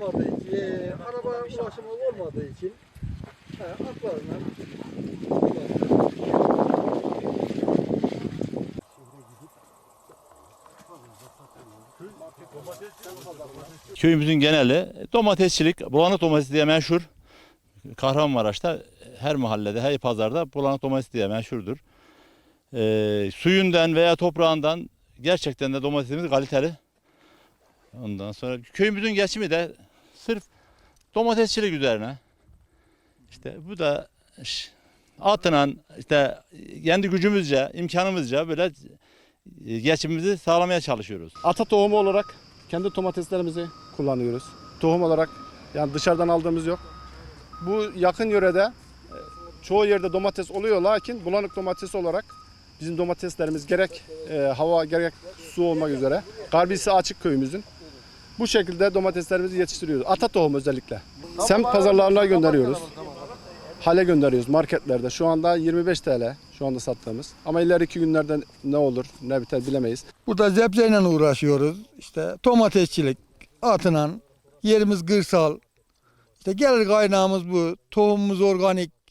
olmadığı için, e, araba ulaşımı olmadığı için he, atlarla Köyümüzün geneli domatesçilik, bulanık domates diye meşhur. Kahramanmaraş'ta her mahallede, her pazarda bulanık domates diye meşhurdur. Ee, suyundan veya toprağından gerçekten de domatesimiz kaliteli. Ondan sonra köyümüzün geçimi de sırf domatesçilik üzerine. İşte bu da ş- atına işte kendi gücümüzce, imkanımızca böyle e, geçimimizi sağlamaya çalışıyoruz. Ata tohumu olarak kendi domateslerimizi kullanıyoruz. Tohum olarak yani dışarıdan aldığımız yok. Bu yakın yörede e, çoğu yerde domates oluyor lakin bulanık domates olarak bizim domateslerimiz gerek e, hava gerek su olmak üzere garbisi açık köyümüzün. Bu şekilde domateslerimizi yetiştiriyoruz. Ata tohum özellikle. Semt pazarlarına gönderiyoruz. Hale gönderiyoruz marketlerde. Şu anda 25 TL şu anda sattığımız. Ama ileriki günlerde ne olur ne biter bilemeyiz. Burada zebzeyle uğraşıyoruz. İşte domatesçilik, atına, yerimiz kırsal. İşte gelir kaynağımız bu. Tohumumuz organik.